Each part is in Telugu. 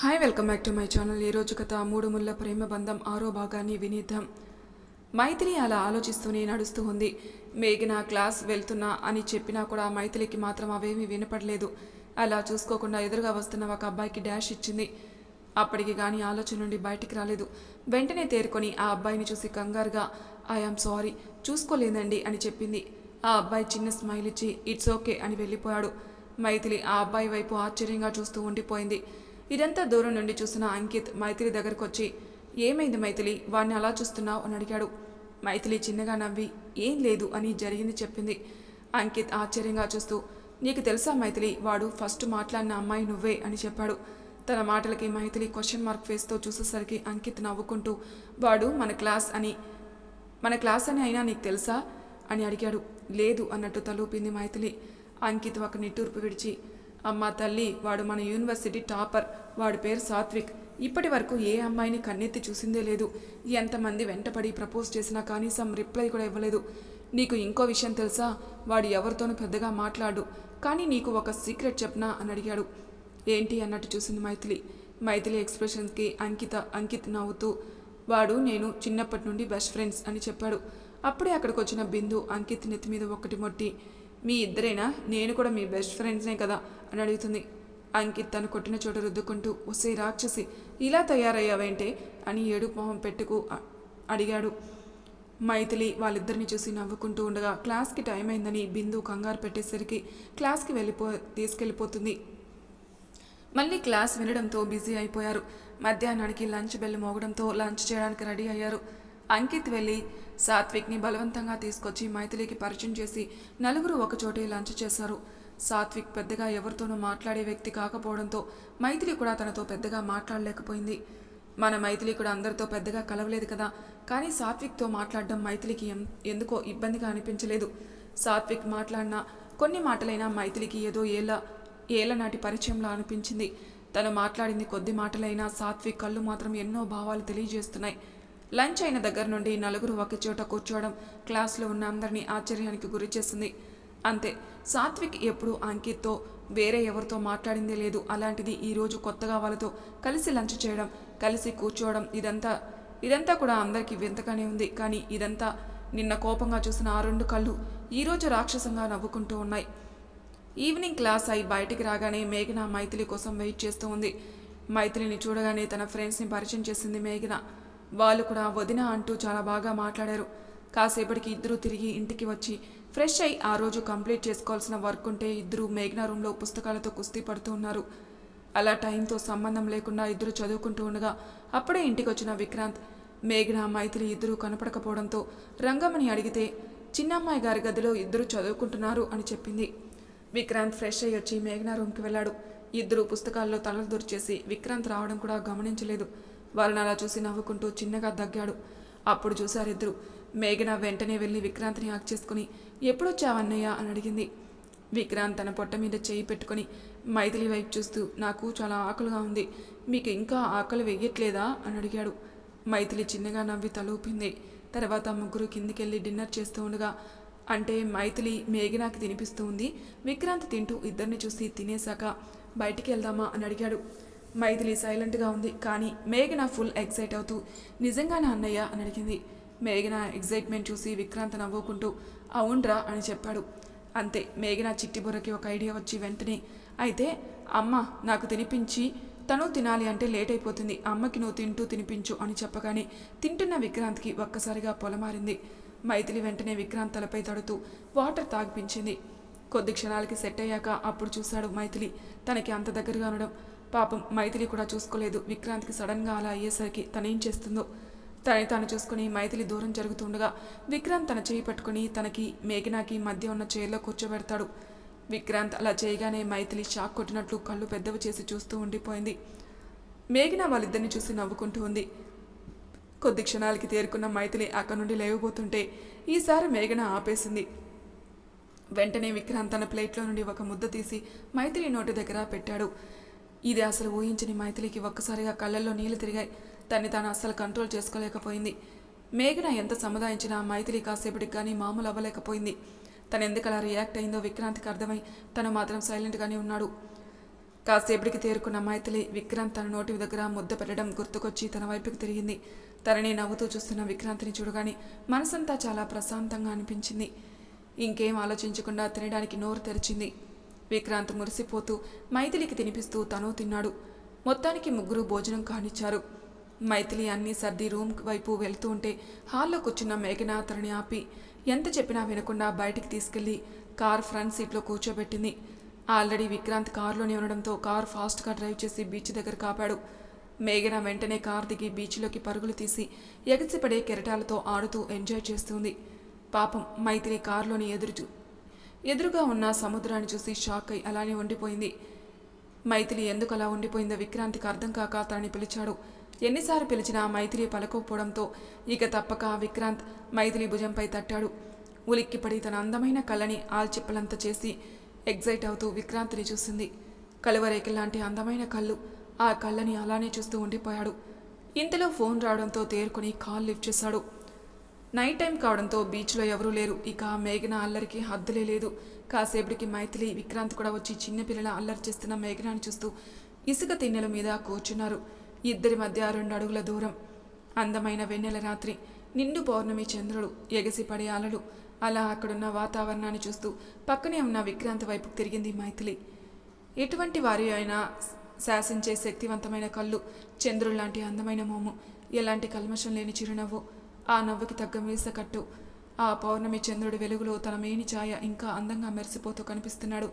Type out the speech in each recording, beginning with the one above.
Hi welcome back to my channel ఈ రోజు కథ మూడు ముళ్ళ ప్రేమ బంధం ఆరో భాగాన్ని వినిద్దాం. మైథిలి అలా ఆలోచిస్తూనే నడుస్తూ ఉంది. మేఘన క్లాస్ వెళ్తున్నా అని చెప్పినా కూడా మైథిలికి మాత్రం అవేమీ వినపడలేదు. అలా చూసుకోకుండా ఎదురుగా వస్తున్న ఒక అబ్బాయికి డాష్ ఇచ్చింది. అప్పటికి కానీ ఆలోచన నుండి బయటికి రాలేదు. వెంటనే తేరుకొని ఆ అబ్బాయిని చూసి కంగారుగా ఐఆమ్ సారీ చూసుకోలేదండి అని చెప్పింది. ఆ అబ్బాయి చిన్న స్మైల్ ఇచ్చి ఇట్స్ ఓకే అని వెళ్ళిపోయాడు. మైథిలి ఆ అబ్బాయి వైపు ఆశ్చర్యంగా చూస్తూ ఉండిపోయింది. ఇదంతా దూరం నుండి చూసిన అంకిత్ మైథిలి దగ్గరకు వచ్చి ఏమైంది మైథిలి? వాడిని అలా చూస్తున్నావు? అని అడిగాడు. మైథిలి చిన్నగా నవ్వి ఏం లేదు అని జరిగింది చెప్పింది. అంకిత్ ఆశ్చర్యంగా చూస్తూ నీకు తెలుసా మైథిలి వాడు ఫస్ట్ మాట్లాడిన అమ్మాయి నువ్వే అని చెప్పాడు. తన మాటలకి మైథిలి క్వశ్చన్ మార్క్ ఫేస్తో చూసేసరికి అంకిత్ నవ్వుకుంటూ వాడు మన క్లాస్ అని మన క్లాస్ అని అయినా నీకు తెలుసా? అని అడిగాడు. లేదు అన్నట్టు తలూపింది మైథిలి. అంకిత్ ఒక నిట్టూర్పు విడిచి అమ్మ తల్లి వాడు మన యూనివర్సిటీ టాపర్ వాడి పేరు సాత్విక్. ఇప్పటి వరకు ఏ అమ్మాయిని కన్నెత్తి చూసిందే లేదు. ఎంతమంది వెంటపడి ప్రపోజ్ చేసినా కనీసం రిప్లై కూడా ఇవ్వలేదు. నీకు ఇంకో విషయం తెలుసా? వాడు ఎవరితోనూ పెద్దగా మాట్లాడు కానీ నీకు ఒక సీక్రెట్ చెప్పనా అని అడిగాడు. ఏంటి అన్నట్టు చూసింది మైథిలి. మైథిలి ఎక్స్ప్రెషన్స్కి అంకిత అంకిత్ నవ్వుతూ వాడు నేను చిన్నప్పటి నుండి బెస్ట్ ఫ్రెండ్స్ అని చెప్పాడు. అప్పుడే అక్కడికి వచ్చిన బిందు అంకిత్ నెత్తి మీద ఒకటి మొట్టి మీ ఇద్దరేనా? నేను కూడా మీ బెస్ట్ ఫ్రెండ్స్నే కదా? అని అడుగుతుంది. అంకిత్ తను కొట్టిన చోట రుద్దుకుంటూ ఒసే రాక్షసి ఇలా తయారయ్యావేంటే? అని ఏడు మొహం పెట్టుకు అడిగాడు. మైథిలి వాళ్ళిద్దరిని చూసి నవ్వుకుంటూ ఉండగా క్లాస్కి టైం అయిందని బిందు కంగారు పెట్టేసరికి క్లాస్కి వెళ్ళిపో తీసుకెళ్ళిపోతుంది. మళ్ళీ క్లాస్ వినడంతో బిజీ అయిపోయారు. మధ్యాహ్నానికి లంచ్ బెల్ మోగడంతో లంచ్ చేయడానికి రెడీ అయ్యారు. అంకిత్ వెళ్ళి సాత్విక్ని బలవంతంగా తీసుకొచ్చి మైథిలికి పరిచయం చేసి నలుగురు ఒకచోటే లంచ్ చేశారు. సాత్విక్ పెద్దగా ఎవరితోనూ మాట్లాడే వ్యక్తి కాకపోవడంతో మైథిలి కూడా తనతో పెద్దగా మాట్లాడలేకపోయింది. మన మైథిలి కూడా అందరితో పెద్దగా కలవలేదు కదా కానీ సాత్విక్తో మాట్లాడడం మైథిలికి ఎం- ఎందుకో ఇబ్బందిగా అనిపించలేదు. సాత్విక్ మాట్లాడినా కొన్ని మాటలైనా మైథిలికి ఏదో ఏళ్ళ ఏళ్ళ నాటి పరిచయంలా అనిపించింది. తను మాట్లాడింది కొద్ది మాటలైనా సాత్విక్ కళ్ళు మాత్రం ఎన్నో భావాలు తెలియజేస్తున్నాయి. లంచ్ అయిన దగ్గర నుండి నలుగురు ఒకచోట కూర్చోవడం క్లాస్లో ఉన్న అందరినీ ఆశ్చర్యానికి గురి చేసింది. అంతే సాత్విక్ ఎప్పుడు అంకిత్తో వేరే ఎవరితో మాట్లాడిందే లేదు. అలాంటిది ఈరోజు కొత్తగా వాళ్ళతో కలిసి లంచ్ చేయడం కలిసి కూర్చోవడం ఇదంతా ఇదంతా కూడా అందరికీ వింతగానే ఉంది. కానీ ఇదంతా నిన్న కోపంగా చూసిన ఆ రెండు కళ్ళు ఈరోజు రాక్షసంగా నవ్వుకుంటూ ఉన్నాయి. ఈవినింగ్ క్లాస్ అయి బయటికి రాగానే మేఘన మైథిలి కోసం వెయిట్ చేస్తూ ఉంది. మైథిలిని చూడగానే తన ఫ్రెండ్స్ని పరిచయం చేసింది మేఘన. వాళ్ళు కూడా వదిన అంటూ చాలా బాగా మాట్లాడారు. కాసేపటికి ఇద్దరు తిరిగి ఇంటికి వచ్చి ఫ్రెష్ అయి ఆ రోజు కంప్లీట్ చేసుకోవాల్సిన వర్క్ ఉంటే ఇద్దరు మేఘన రూమ్లో పుస్తకాలతో కుస్తీ పడుతూ ఉన్నారు. అలా టైంతో సంబంధం లేకుండా ఇద్దరు చదువుకుంటూ ఉండగా అప్పుడే ఇంటికి వచ్చిన విక్రాంత్ మేఘన మైథిలి ఇద్దరూ కనపడకపోవడంతో రంగమ్మని అడిగితే చిన్నమ్మాయి గారి గదిలో ఇద్దరు చదువుకుంటున్నారు అని చెప్పింది. విక్రాంత్ ఫ్రెష్ అయ్యి వచ్చి మేఘన రూమ్కి వెళ్ళాడు. ఇద్దరు పుస్తకాల్లో తలలు దొరిచేసి విక్రాంత్ రావడం కూడా గమనించలేదు. వాళ్ళని అలా చూసి నవ్వుకుంటూ చిన్నగా దగ్గాడు. అప్పుడు చూశారిద్దరు మేఘన వెంటనే వెళ్ళి విక్రాంత్ని హాక్ చేసుకుని ఎప్పుడొచ్చావన్నయ్య అని అడిగింది. విక్రాంత్ తన పొట్ట మీద చేయి పెట్టుకొని మైథిలి వైపు చూస్తూ నాకు చాలా ఆకలిగా ఉంది. మీకు ఇంకా ఆకలి వెయ్యట్లేదా? అని అడిగాడు. మైథిలి చిన్నగా నవ్వి తలూపింది. తర్వాత ముగ్గురు కిందికెళ్ళి డిన్నర్ చేస్తూ ఉండగా అంటే మైథిలి మేఘనాకి తినిపిస్తూ ఉంది. విక్రాంత్ తింటూ ఇద్దరిని చూసి తినేశాక బయటికి వెళ్దామా? అని అడిగాడు. మైథిలి సైలెంట్గా ఉంది. కానీ మేఘన ఫుల్ ఎక్సైట్ అవుతూ నిజంగానే అన్నయ్య? అని అడిగింది. మేఘన ఎగ్జైట్మెంట్ చూసి విక్రాంత్ నవ్వుకుంటూ అవునరా అని చెప్పాడు. అంతే మేఘన చిట్టి బుర్రకి ఒక ఐడియా వచ్చి వెంటనే అయితే అమ్మ నాకు తినిపించి తను తినాలి అంటే లేట్ అయిపోతుంది. అమ్మకి నువ్వు తింటూ తినిపించు అని చెప్పగానే తింటున్న విక్రాంత్కి ఒక్కసారిగా పొలమారింది. మైథిలి వెంటనే విక్రాంత్ తలపై తడుతూ వాటర్ తాగిపించింది కొద్ది క్షణాలకి సెట్ అయ్యాక అప్పుడు చూశాడు మైథిలి. తనకి అంత దగ్గరగా ఉండడం. పాపం మైథిలి కూడా చూసుకోలేదు. విక్రాంత్కి సడన్గా అలా అయ్యేసరికి తనేం చేస్తుందో? తనని తాను చూసుకుని మైథిలి దూరం జరుగుతుండగా విక్రాంత్ తన చేయి పట్టుకుని తనకి మేఘనాకి మధ్య ఉన్న చైర్లో కూర్చోబెడతాడు. విక్రాంత్ అలా చేయగానే మైథిలి షాక్ కొట్టినట్లు కళ్ళు పెద్దవి చేసి చూస్తూ ఉండిపోయింది. మేఘన వాళ్ళిద్దరిని చూసి నవ్వుకుంటూ ఉంది. కొద్ది క్షణాలకి తేరుకున్న మైథిలి అక్కడి నుండి లేవబోతుంటే ఈసారి మేఘన ఆపేసింది. వెంటనే విక్రాంత్ తన ప్లేట్లో నుండి ఒక ముద్ద తీసి మైథిలి నోటి దగ్గర పెట్టాడు. ఇది అసలు ఊహించని మైథిలికి ఒక్కసారిగా కళ్ళల్లో నీళ్ళు తిరిగాయి. తన్ని తాను అస్సలు కంట్రోల్ చేసుకోలేకపోయింది. మేఘన ఎంత సముదాయించినా మైథిలి కాసేపటికి కానీ మామూలు అవ్వలేకపోయింది. తను ఎందుకు అలా రియాక్ట్ అయిందో విక్రాంత్కి అర్థమై తను మాత్రం సైలెంట్గానే ఉన్నాడు. కాసేపటికి తేరుకున్న మైథిలి విక్రాంత్ తన నోటి దగ్గర ముద్ద పెట్టడం గుర్తుకొచ్చి తన వైపుకి తిరిగింది. తనని నవ్వుతూ చూస్తున్న విక్రాంత్ని చూడగానే మనసంతా చాలా ప్రశాంతంగా అనిపించింది. ఇంకేం ఆలోచించకుండా తినడానికి నోరు తెరిచింది. విక్రాంత్ మురిసిపోతూ మైథిలికి తినిపిస్తూ తను తిన్నాడు. మొత్తానికి ముగ్గురు భోజనం కానిచ్చారు. మైథిలి అన్ని సర్ది రూమ్ వైపు వెళ్తూ ఉంటే హాల్లో కూర్చున్న మేఘన తనని ఆపి ఎంత చెప్పినా వినకుండా బయటికి తీసుకెళ్ళి కార్ ఫ్రంట్ సీట్లో కూర్చోబెట్టింది. ఆల్రెడీ విక్రాంత్ కారులోనే ఉండడంతో కార్ ఫాస్ట్గా డ్రైవ్ చేసి బీచ్ దగ్గర కాపాడు. మేఘన వెంటనే కార్ దిగి బీచ్లోకి పరుగులు తీసి ఎగసిపడే కెరటాలతో ఆడుతూ ఎంజాయ్ చేస్తుంది. పాపం మైథిలి కారులోని ఎదురు ఎదురుగా ఉన్న సముద్రాన్ని చూసి షాక్ అయి అలానే ఉండిపోయింది. మైథిలి ఎందుకు అలా ఉండిపోయిందో విక్రాంతికి అర్థం కాక తనని పిలిచాడు. ఎన్నిసార్లు పిలిచినా మైథిలి పలకపోవడంతో ఇక తప్పక విక్రాంత్ మైథిలి భుజంపై తట్టాడు. ఉలిక్కిపడి తన అందమైన కళ్ళని ఆల్చిప్పలంత చేసి ఎగ్జైట్ అవుతూ విక్రాంతిని చూసింది. కలువరేకల్లాంటి అందమైన కళ్ళు ఆ కళ్ళని అలానే చూస్తూ ఉండిపోయాడు. ఇంతలో ఫోన్ రావడంతో తేరుకుని కాల్ లిఫ్ట్ చేశాడు. నైట్ టైం కావడంతో బీచ్లో ఎవరూ లేరు. ఇక మేఘన అల్లరికి హద్దులే లేదు. కాసేపటికి మైథిలి విక్రాంత్ కూడా వచ్చి చిన్నపిల్లల అల్లరి చేస్తున్న మేఘనాన్ని చూస్తూ ఇసుక తిన్నెల మీద కూర్చున్నారు. ఇద్దరి మధ్య రెండు అడుగుల దూరం. అందమైన వెన్నెల రాత్రి. నిండు పౌర్ణమి చంద్రుడు ఎగసిపడే అలలు. అలా అక్కడున్న వాతావరణాన్ని చూస్తూ పక్కనే ఉన్న విక్రాంత్ వైపుకు తిరిగింది మైథిలి. ఎటువంటి వారి అయినా శాసించే శక్తివంతమైన కళ్ళు చంద్రుడు లాంటి అందమైన మోము. ఎలాంటి కల్మషం లేని చిరునవ్వు. ఆ నవ్వుకి తగ్గ మీసకట్టు ఆ పౌర్ణమి చంద్రుడి వెలుగులో తన మేని ఛాయ ఇంకా అందంగా మెరిసిపోతూ కనిపిస్తున్నాడు.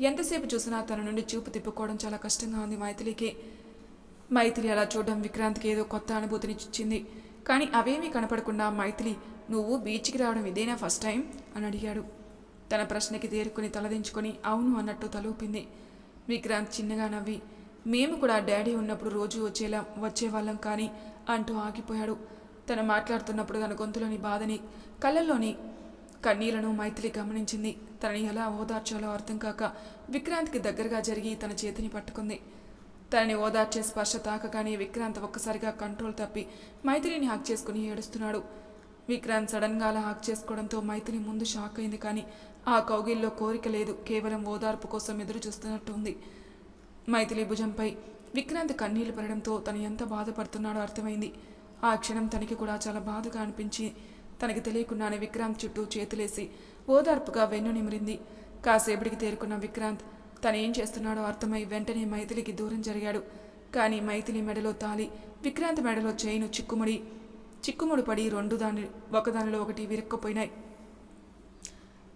ఎంతసేపు చూసినా తన నుండి చూపు తిప్పుకోవడం చాలా కష్టంగా ఉంది మైథిలికి. మైథిలి అలా చూడడం విక్రాంత్కి ఏదో కొత్త అనుభూతిని ఇచ్చింది. కానీ అవేమీ కనపడకుండా మైథిలి నువ్వు బీచ్కి రావడం ఇదేనా ఫస్ట్ టైం? అని అడిగాడు. తన ప్రశ్నకి తేరుకుని తలదించుకొని అవును అన్నట్టు తలూపింది. విక్రాంత్ చిన్నగా నవ్వి మేము కూడా డాడీ ఉన్నప్పుడు రోజు వచ్చేలా వచ్చేవాళ్ళం కానీ అంటూ ఆగిపోయాడు. తను మాట్లాడుతున్నప్పుడు తన గొంతులోని బాధని కళ్ళల్లోని కన్నీళ్ళను మైథిలి గమనించింది. తనని ఎలా ఓదార్చాలో అర్థం కాక విక్రాంత్కి దగ్గరగా జరిగి తన చేతిని పట్టుకుంది. తనని ఓదార్చే స్పర్శ తాకగానే విక్రాంత్ ఒక్కసారిగా కంట్రోల్ తప్పి మైథిలిని హాక్ చేసుకుని ఏడుస్తున్నాడు. విక్రాంత్ సడన్గా అలా హాక్ చేసుకోవడంతో మైథిలి ముందు షాక్ అయింది కానీ ఆ కౌగిల్లో కోరిక లేదు. కేవలం ఓదార్పు కోసం ఎదురు చూస్తున్నట్టు ఉంది. మైథిలి భుజంపై విక్రాంత్ కన్నీళ్ళు పడడంతో తను ఎంత బాధపడుతున్నాడో అర్థమైంది. ఆ క్షణం తనకి కూడా చాలా బాధగా అనిపించి తనకి తెలియకుండానే విక్రాంత్ చుట్టూ చేతులేసి ఓదార్పుగా వెన్ను నిమిరింది. కాసేపటికి తేరుకున్న విక్రాంత్ తను ఏం చేస్తున్నాడో అర్థమై వెంటనే మైథిలికి దూరం జరిగాడు. కానీ మైథిలి మెడలో తాలి విక్రాంత్ మెడలో చైను చిక్కుముడి చిక్కుముడి పడి రెండు దాని ఒకదానిలో ఒకటి విరక్కపోయినాయి.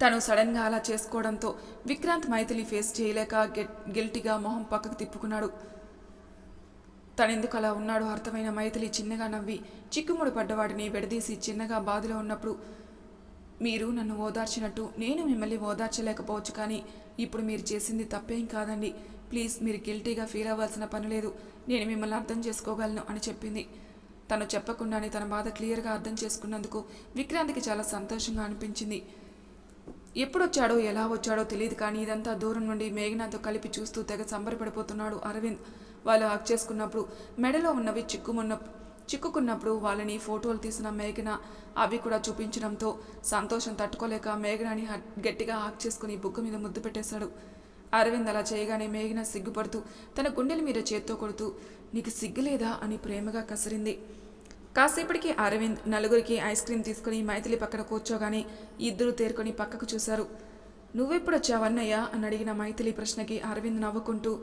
తను సడన్గా అలా చేసుకోవడంతో విక్రాంత్ మైథిలి ఫేస్ చేయలేక గిల్టీగా మొహం పక్కకు తిప్పుకున్నాడు. తనెందుకు అలా ఉన్నాడో అర్థమైన మైథిలి చిన్నగా నవ్వి చిక్కుముడు పడ్డవాడిని విడదీసి చిన్నగా బాధలో ఉన్నప్పుడు మీరు నన్ను ఓదార్చినట్టు నేను మిమ్మల్ని ఓదార్చలేకపోవచ్చు కానీ ఇప్పుడు మీరు చేసింది తప్పేం కాదండి. ప్లీజ్ మీరు గిల్టీగా ఫీల్ అవ్వాల్సిన పని లేదు. నేను మిమ్మల్ని అర్థం చేసుకోగలను అని చెప్పింది. తను చెప్పకుండానే తన బాధ క్లియర్గా అర్థం చేసుకున్నందుకు విక్రాంత్కి చాలా సంతోషంగా అనిపించింది. ఎప్పుడొచ్చాడో ఎలా వచ్చాడో తెలియదు కానీ ఇదంతా దూరం నుండి మేఘనాతో కలిపి చూస్తూ తెగ సంబరపడిపోతున్నాడు అరవింద్. వాళ్ళు హక్ చేసుకున్నప్పుడు మెడలో ఉన్నవి చిక్కుమున్న చిక్కుకున్నప్పుడు వాళ్ళని ఫోటోలు తీసిన మేఘన అవి కూడా చూపించడంతో సంతోషం తట్టుకోలేక మేఘనాని గట్టిగా హాక్ చేసుకుని బుగ్గ మీద ముద్దు పెట్టేశాడు. అరవింద్ అలా చేయగానే మేఘన సిగ్గుపడుతూ తన గుండెల మీద చేత్తో కొడుతూ నీకు సిగ్గులేదా అని ప్రేమగా కసిరింది. కాసేపటికి అరవింద్ నలుగురికి ఐస్ క్రీమ్ తీసుకుని మైథిలి పక్కన కూర్చోగానే ఇద్దరు తేరుకొని పక్కకు చూశారు. నువ్వెప్పుడు వచ్చావన్నయ్యా? అని అడిగిన మైథిలి ప్రశ్నకి అరవింద్ నవ్వుకుంటూ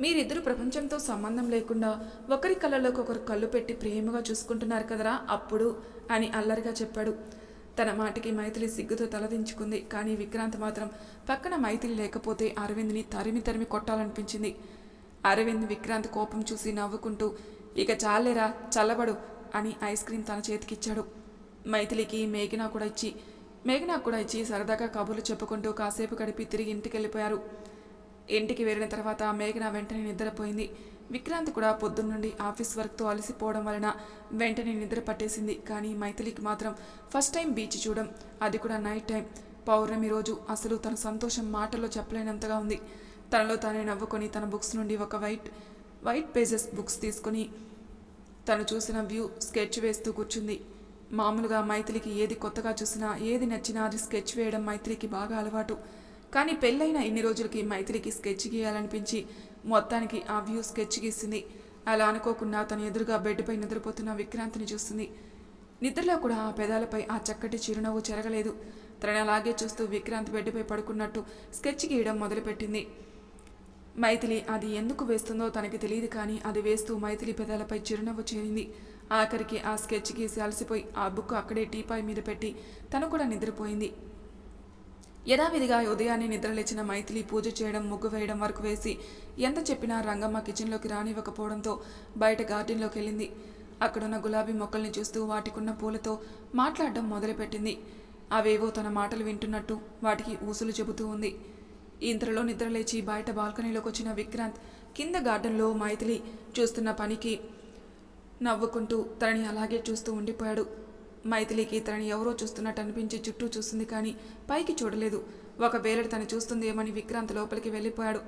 మీరిద్దరు ప్రపంచంతో సంబంధం లేకుండా ఒకరి కళ్ళలోకి ఒకరు కళ్ళు పెట్టి ప్రేమగా చూసుకుంటున్నారు కదరా అప్పుడు అని అల్లరిగా చెప్పాడు. తన మాటకి మైథిలి సిగ్గుతో తలదించుకుంది కానీ విక్రాంత్ మాత్రం పక్కన మైథిలి లేకపోతే అరవింద్ని తరిమి తరిమి కొట్టాలనిపించింది. అరవింద్ విక్రాంత్ కోపం చూసి నవ్వుకుంటూ ఇక చాలేరా చల్లబడు అని ఐస్ క్రీమ్ తన చేతికిచ్చాడు. మైథిలికి మేఘనా కూడా ఇచ్చి మేఘనా కూడా ఇచ్చి సరదాగా కబుర్లు చెప్పుకుంటూ కాసేపు గడిపి తిరిగి ఇంటికి వెళ్ళిపోయారు ఇంటికి వెళ్ళిన తర్వాత మేఘన వెంటనే నిద్రపోయింది. విక్రాంత్ కూడా పొద్దున్నుండి ఆఫీస్ వర్క్తో అలసిపోవడం వలన వెంటనే నిద్ర పట్టేసింది. కానీ మైథిలికి మాత్రం ఫస్ట్ టైం బీచ్ చూడడం అది కూడా నైట్ టైం. పౌర్ణమి రోజు అసలు తన సంతోషం మాటల్లో చెప్పలేనంతగా ఉంది. తనలో తానే నవ్వుకొని తన బుక్స్ నుండి ఒక వైట్ వైట్ పేజెస్ బుక్స్ తీసుకొని తను చూసిన వ్యూ స్కెచ్ వేస్తూ కూర్చుంది. మామూలుగా మైథిలికి ఏది కొత్తగా చూసినా ఏది నచ్చినా అది స్కెచ్ వేయడం మైథిలికి బాగా అలవాటు. కానీ పెళ్ళైన ఇన్ని రోజులకి మైత్రికి స్కెచ్ గీయాలనిపించి మొత్తానికి ఆ వ్యూ స్కెచ్ గీసింది. అలా అనుకోకుండా తను ఎదురుగా బెడ్పై నిద్రపోతున్న విక్రాంతిని చూస్తుంది. నిద్రలో కూడా ఆ పెదాలపై ఆ చక్కటి చిరునవ్వు చెరగలేదు. తనని అలాగే చూస్తూ విక్రాంత్ బెడ్పై పడుకున్నట్టు స్కెచ్ గీయడం మొదలుపెట్టింది. మైథిలి అది ఎందుకు వేస్తుందో తనకి తెలియదు కానీ అది వేస్తూ మైథిలి పెదాలపై చిరునవ్వు చేరింది. ఆఖరికి ఆ స్కెచ్ గీసి అలసిపోయి ఆ బుక్ అక్కడే టీపాయ్ మీద పెట్టి తను కూడా నిద్రపోయింది. యథావిధిగా ఉదయాన్నే నిద్రలేచిన మైథిలి పూజ చేయడం ముగ్గు వేయడం వరకు వేసి ఎంత చెప్పినా రంగమ్మ కిచెన్లోకి రానివ్వకపోవడంతో బయట గార్డెన్లోకి వెళ్ళింది అక్కడున్న గులాబీ మొక్కల్ని చూస్తూ వాటికున్న పూలతో మాట్లాడడం మొదలుపెట్టింది. అవేవో తన మాటలు వింటున్నట్టు వాటికి ఊసులు చెబుతూ ఉంది. ఇంతలో నిద్రలేచి బయట బాల్కనీలోకి వచ్చిన విక్రాంత్ కింద గార్డెన్లో మైథిలి చూస్తున్న పనికి నవ్వుకుంటూ తనని అలాగే చూస్తూ ఉండిపోయాడు. మైథిలికి తనని ఎవరో చూస్తున్నట్టు అనిపించి చుట్టూ చూస్తుంది కానీ పైకి చూడలేదు. ఒకవేళ తను చూస్తుందేమని విక్రాంత్ లోపలికి వెళ్ళిపోయాడు.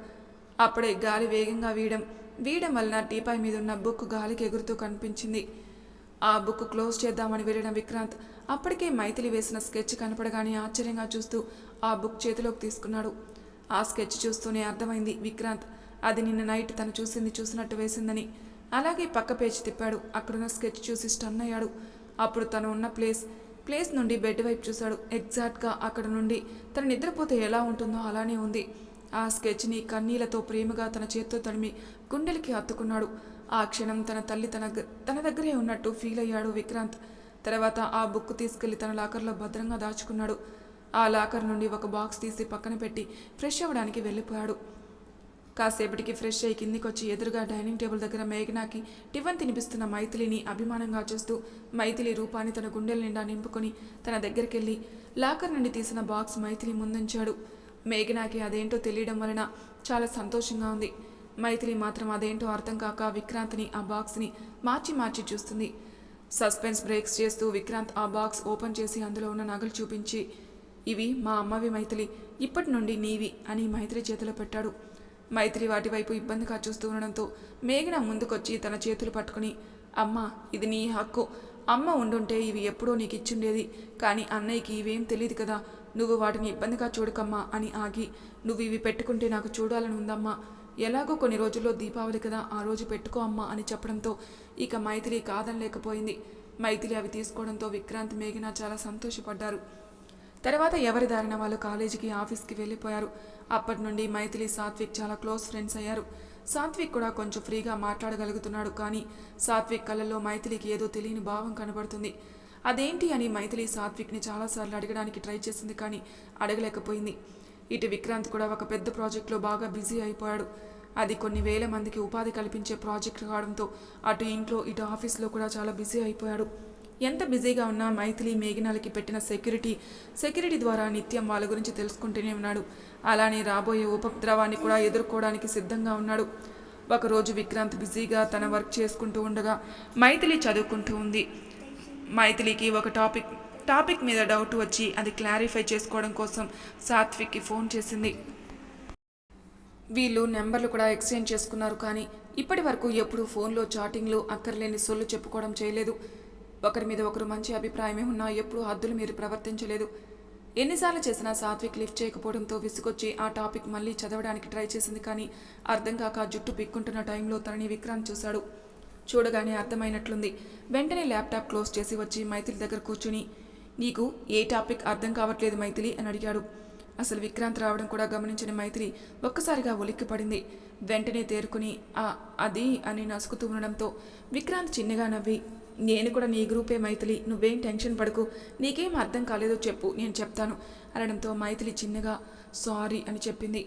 అప్పుడే గాలి వేగంగా వీయడం వీయడం వలన టీపాయ్ మీద ఉన్న బుక్ గాలికి ఎగురుతూ కనిపించింది. ఆ బుక్ క్లోజ్ చేద్దామని వెళ్ళిన విక్రాంత్ అప్పటికే మైథిలి వేసిన స్కెచ్ కనపడగానే ఆశ్చర్యంగా చూస్తూ ఆ బుక్ చేతిలోకి తీసుకున్నాడు. ఆ స్కెచ్ చూస్తూనే అర్థమైంది విక్రాంత్ అది నిన్న నైట్ తను చూసింది చూసినట్టు వేసిందని. అలాగే పక్క పేజీ తిప్పాడు. అక్కడున్న స్కెచ్ చూసి స్టన్ అయ్యాడు. అప్పుడు తను ఉన్న ప్లేస్ ప్లేస్ నుండి బెడ్ వైపు చూశాడు. ఎగ్జాక్ట్గా అక్కడ నుండి తను నిద్రపోతే ఎలా ఉంటుందో అలానే ఉంది. ఆ స్కెచ్ని కన్నీళ్ళతో ప్రేమగా తన చేత్తో తడిమి గుండెలకి హత్తుకున్నాడు ఆ క్షణం తన తల్లి తన తన దగ్గరే ఉన్నట్టు ఫీల్ అయ్యాడు విక్రాంత్. తర్వాత ఆ బుక్ తీసుకెళ్ళి తన లాకర్లో భద్రంగా దాచుకున్నాడు. ఆ లాకర్ నుండి ఒక బాక్స్ తీసి పక్కన పెట్టి ఫ్రెష్ అవ్వడానికి వెళ్ళిపోయాడు. కాసేపటికి ఫ్రెష్ అయ్యి కిందికొచ్చి ఎదురుగా డైనింగ్ టేబుల్ దగ్గర మేఘనాకి టిఫిన్ తినిపిస్తున్న మైథిలిని అభిమానంగా చూస్తూ మైథిలి రూపాన్ని తన గుండెల నిండా నింపుకొని తన దగ్గరికెళ్ళి లాకర్ నుండి తీసిన బాక్స్ మైథిలి ముందుంచాడు. మేఘనాకి అదేంటో తెలియడం వలన చాలా సంతోషంగా ఉంది. మైథిలి మాత్రం అదేంటో అర్థం కాక విక్రాంత్ని ఆ బాక్స్ని మార్చి మార్చి చూస్తుంది. సస్పెన్స్ బ్రేక్స్ చేస్తూ విక్రాంత్ ఆ బాక్స్ ఓపెన్ చేసి అందులో ఉన్న నగలు చూపించి ఇవి మా అమ్మవి మైథిలి ఇప్పటి నుండి నీవి అని మైత్రి చేతిలో పెట్టాడు. మైత్రి వాటి వైపు ఇబ్బందిగా చూస్తూ ఉండడంతో మేఘన ముందుకొచ్చి తన చేతులు పట్టుకుని అమ్మ ఇది నీ హక్కు. అమ్మ ఉండుంటే ఇవి ఎప్పుడో నీకు ఇచ్చుండేది కానీ అన్నయ్యకి ఇవేం తెలియదు కదా. నువ్వు వాటిని ఇబ్బందిగా చూడకమ్మా అని ఆగి నువ్వు ఇవి పెట్టుకుంటే నాకు చూడాలని ఉందమ్మా. ఎలాగో కొన్ని రోజుల్లో దీపావళి కదా ఆ రోజు పెట్టుకో అమ్మా అని చెప్పడంతో ఇక మైథిలి కాదనలేకపోయింది. మైథిలి అవి తీసుకోవడంతో విక్రాంత్ మేఘన చాలా సంతోషపడ్డారు. తర్వాత ఎవరి దారిన వాళ్ళు కాలేజీకి ఆఫీస్కి వెళ్ళిపోయారు. అప్పటి నుండి మైథిలి సాత్విక్ చాలా క్లోజ్ ఫ్రెండ్స్ అయ్యారు. సాత్విక్ కూడా కొంచెం ఫ్రీగా మాట్లాడగలుగుతున్నాడు కానీ సాత్విక్ కళ్ళల్లో మైథిలికి ఏదో తెలియని భావం కనబడుతుంది. అదేంటి? అని మైథిలి సాత్విక్ని చాలాసార్లు అడగడానికి ట్రై చేసింది కానీ అడగలేకపోయింది. ఇటు విక్రాంత్ కూడా ఒక పెద్ద ప్రాజెక్ట్లో బాగా బిజీ అయిపోయాడు. అది కొన్ని వేల మందికి ఉపాధి కల్పించే ప్రాజెక్ట్ కావడంతో అటు ఇంట్లో ఇటు ఆఫీస్లో కూడా చాలా బిజీ అయిపోయాడు. ఎంత బిజీగా ఉన్నా మైథిలి మేఘనాలకి పెట్టిన సెక్యూరిటీ సెక్యూరిటీ ద్వారా నిత్యం వాళ్ళ గురించి తెలుసుకుంటూనే ఉన్నాడు. అలానే రాబోయే ఉపద్రవాన్ని కూడా ఎదుర్కోవడానికి సిద్ధంగా ఉన్నాడు. ఒకరోజు విక్రాంత్ బిజీగా తన వర్క్ చేసుకుంటూ ఉండగా మైథిలి చదువుకుంటూ ఉంది. మైథిలికి ఒక టాపిక్ టాపిక్ మీద డౌట్ వచ్చి అది క్లారిఫై చేసుకోవడం కోసం సాత్విక్కి ఫోన్ చేసింది. వీళ్ళు నెంబర్లు కూడా ఎక్స్చేంజ్ చేసుకున్నారు కానీ ఇప్పటి వరకు ఎప్పుడు ఫోన్లో చాటింగ్లు అక్కర్లేని సొల్లు చెప్పుకోవడం చేయలేదు. ఒకరి మీద ఒకరు మంచి అభిప్రాయమే ఉన్నా ఎప్పుడూ హద్దులు మీరు ప్రవర్తించలేదు. ఎన్నిసార్లు చేసినా సాత్విక్ లిఫ్ట్ చేయకపోవడంతో విసుగొచ్చి ఆ టాపిక్ మళ్ళీ చదవడానికి ట్రై చేసింది కానీ అర్థం కాక జుట్టు పిక్కుంటున్న టైంలో తనని విక్రాంత్ చూశాడు. చూడగానే అర్థమైనట్లుంది. వెంటనే ల్యాప్టాప్ క్లోజ్ చేసి వచ్చి మైథిలి దగ్గర కూర్చుని నీకు ఏ టాపిక్ అర్థం కావట్లేదు మైథిలి? అని అడిగాడు. అసలు విక్రాంత్ రావడం కూడా గమనించిన మైత్రి ఒక్కసారిగా ఉలిక్కిపడింది వెంటనే తేరుకుని ఆ అది అని నసుకుతూ ఉండడంతో విక్రాంత్ చిన్నగా నవ్వి నేను కూడా నీ గ్రూపే మైథిలి. నువ్వేం టెన్షన్ పడకు. నీకేం అర్థం కాలేదో చెప్పు. నేను చెప్తాను. అనడంతో మైథిలి చిన్నగా సారీ అని చెప్పింది.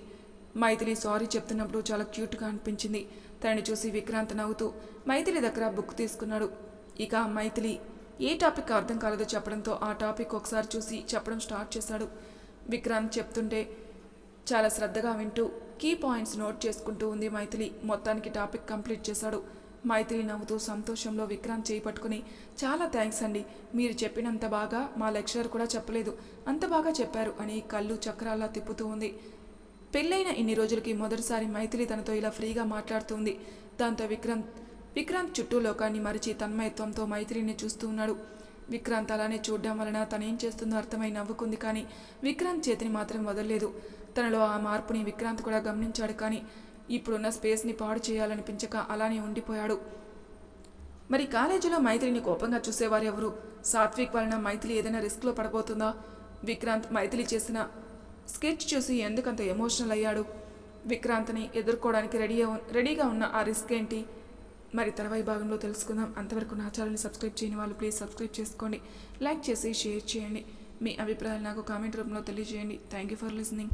మైథిలి సారీ చెప్తున్నప్పుడు చాలా క్యూట్గా అనిపించింది. తనని చూసి విక్రాంత్ నవ్వుతూ మైథిలి దగ్గర బుక్ తీసుకున్నాడు. ఇక మైథిలి ఏ టాపిక్ అర్థం కాలేదో చెప్పడంతో ఆ టాపిక్ ఒకసారి చూసి చెప్పడం స్టార్ట్ చేశాడు. విక్రాంత్ చెప్తుంటే చాలా శ్రద్ధగా వింటూ కీ పాయింట్స్ నోట్ చేసుకుంటూ ఉంది మైథిలి. మొత్తానికి టాపిక్ కంప్లీట్ చేశాడు. మైత్రి నవ్వుతూ సంతోషంలో విక్రాంత్ చేయి పట్టుకుని చాలా థ్యాంక్స్ అండి. మీరు చెప్పినంత బాగా మా లెక్చరర్ కూడా చెప్పలేదు. అంత బాగా చెప్పారు అని కళ్ళు చక్రాల్లో తిప్పుతూ ఉంది. పెళ్ళైన ఇన్ని రోజులకి మొదటిసారి మైథిలి తనతో ఇలా ఫ్రీగా మాట్లాడుతుంది దాంతో విక్రాంత్ విక్రాంత్ చుట్టూ లోకాన్ని మరిచి తన్మయత్వంతో మైథిలిని చూస్తూ ఉన్నాడు. విక్రాంత్ అలానే చూడడం వలన తనేం చేస్తుందో అర్థమై నవ్వుకుంది కానీ విక్రాంత్ చేతిని మాత్రం వదలలేదు. తనలో ఆ మార్పుని విక్రాంత్ కూడా గమనించాడు కానీ ఇప్పుడున్న స్పేస్ని పాడు చేయాలనిపించక అలానే ఉండిపోయాడు. మరి కాలేజీలో మైథిలిని కోపంగా చూసేవారు ఎవరు? సాత్విక్ వలన మైథిలి ఏదైనా రిస్క్లో పడబోతుందా? విక్రాంత్ మైథిలి చేసిన స్కెచ్ చూసి ఎందుకంత ఎమోషనల్ అయ్యాడు? విక్రాంత్ని ఎదుర్కోవడానికి రెడీ రెడీగా ఉన్న ఆ రిస్క్ ఏంటి? మరి తర్వాయి భాగంలో తెలుసుకుందాం. అంతవరకు నా ఛానల్ని సబ్స్క్రైబ్ చేయని వాళ్ళు ప్లీజ్ సబ్స్క్రైబ్ చేసుకోండి. లైక్ చేసి షేర్ చేయండి. మీ అభిప్రాయాలు నాకు కామెంట్ రూపంలో తెలియజేయండి. Thank you for listening.